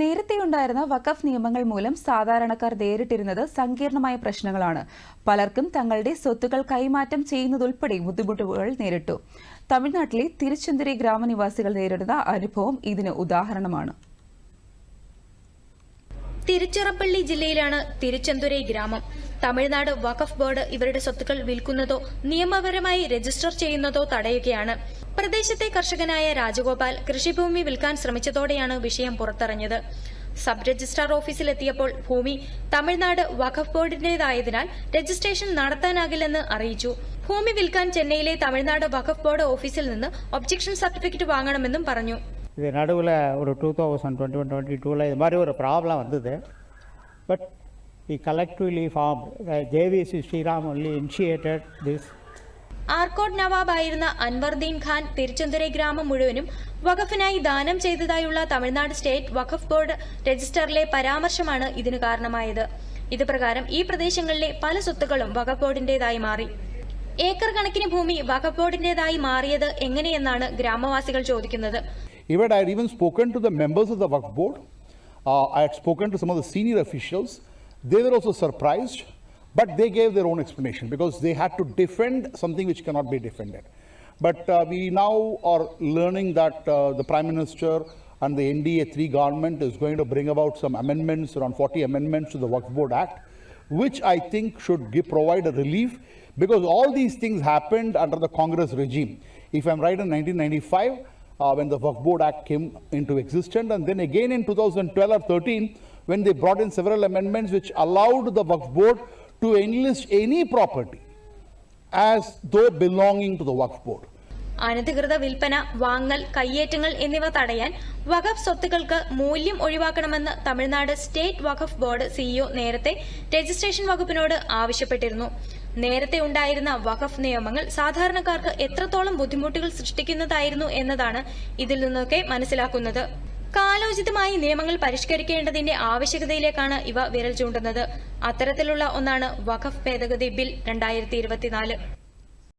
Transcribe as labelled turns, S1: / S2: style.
S1: നേരത്തെയുണ്ടായിരുന്ന വഖഫ് നിയമങ്ങൾ മൂലം സാധാരണക്കാർ നേരിട്ടിരുന്നത് സങ്കീർണമായ പ്രശ്നങ്ങളാണ്. പലർക്കും തങ്ങളുടെ സ്വത്തുക്കൾ കൈമാറ്റം ചെയ്യുന്നതുൾപ്പെടെ ബുദ്ധിമുട്ടുകൾ നേരിട്ടു. തമിഴ്നാട്ടിലെ തിരുച്ചെന്തുരി ഗ്രാമനിവാസികൾ നേരിടുന്ന അനുഭവം ഇതിന് ഉദാഹരണമാണ്.
S2: തിരുച്ചിറപ്പള്ളി ജില്ലയിലാണ് തിരുച്ചെന്തുരൈ ഗ്രാമം. തമിഴ്നാട് വഖഫ് ബോർഡ് ഇവരുടെ സ്വത്തുക്കൾ വിൽക്കുന്നതോ നിയമപരമായി രജിസ്റ്റർ ചെയ്യുന്നതോ തടയുകയാണ്. പ്രദേശത്തെ കർഷകനായ രാജഗോപാൽ കൃഷിഭൂമി വിൽക്കാൻ ശ്രമിച്ചതോടെയാണ് വിഷയം പുറത്തറിഞ്ഞത് സബ് രജിസ്ട്രാർ ഓഫീസിലെത്തിയപ്പോൾ ഭൂമി തമിഴ്നാട് വഖഫ് ബോർഡിന്റേതായതിനാൽ രജിസ്ട്രേഷൻ നടത്താനാകില്ലെന്ന് അറിയിച്ചു. ഭൂമി വിൽക്കാൻ ചെന്നൈയിലെ തമിഴ്നാട് വഖഫ് ബോർഡ് ഓഫീസിൽ നിന്ന് ഒബ്ജക്ഷൻ സർട്ടിഫിക്കറ്റ് വാങ്ങണമെന്നും പറഞ്ഞു.
S3: இது நடுவில் ஒரு two thousand twenty one twenty டூவில் இது ഒരു പ്രോബ്ലം വന്നത്. But we collectively formed. Uh, JVC Sriram only initiated this.
S2: Arcot നവാബായിരുന്ന Anwardeen Khan തിരുച്ചെന്തുരൈ ഗ്രാമം മുഴുവനും വഖഫിനായി ദാനം ചെയ്തതായുള്ള തമിഴ്നാട് സ്റ്റേറ്റ് വഖഫ് ബോർഡ് രജിസ്റ്ററിലെ പരാമർശമാണ് ഇതിനു കാരണമായത് ഇതുപ്രകാരം ഈ പ്രദേശങ്ങളിലെ പല സ്വത്തുക്കളും വഖഫ് ബോർഡിന്റേതായി മാറി ഏക്കർ കണക്കിന് ഭൂമി വഖഫ് ബോർഡിന്റേതായി മാറിയത് എങ്ങനെയെന്നാണ് ഗ്രാമവാസികൾ ചോദിക്കുന്നത്
S4: ഇവിടെ I even spoken to the members of the Waqf board I have spoken to some of the senior officials They were also surprised, but they gave their own explanation because they had to defend something which cannot be defended. But uh, we now are learning that uh, the Prime Minister and the NDA 3 government is going to bring about some amendments, around 40 amendments to the Waqf Board Act, which I think should give, provide a relief because all these things happened under the Congress regime. If I'm right, in 1995, uh, when the Waqf Board Act came into existence, and then again in 2012 or 13, when they brought in several amendments which allowed the Waqf Board to enlist any property as though belonging to the Waqf Board.
S2: അനധികൃത വിൽപ്പന വാങ്ങൽ കയ്യേറ്റങ്ങൾ എന്നിവ തടയാൻ വഖഫ് സ്വത്തുക്കൾക്ക് മൂല്യം ഒഴിവാക്കണമെന്ന് Tamil Nadu state Waqf board CEO നേരത്തെ registration വകുപ്പിനോട് ആവശ്യപ്പെട്ടിരുന്നു നേരത്തെ ഉണ്ടായിരുന്ന വഖഫ് നിയമങ്ങൾ സാധാരണക്കാർക്ക് എത്രത്തോളം ബുദ്ധിമുട്ടുകൾ സൃഷ്ടിക്കുന്നതായിരുന്നു എന്നതാണ് ഇതിൽ നിന്നൊക്കെ മനസ്സിലാക്കുന്നത് കാലോചിതമായി നിയമങ്ങൾ പരിഷ്കരിക്കേണ്ടതിന്റെ ആവശ്യകതയിലേക്കാണ് ഇവ വിരൽ ചൂണ്ടുന്നത്. അത്തരത്തിലുള്ള ഒന്നാണ് വഖഫ് ഭേദഗതി ബിൽ രണ്ടായിരത്തി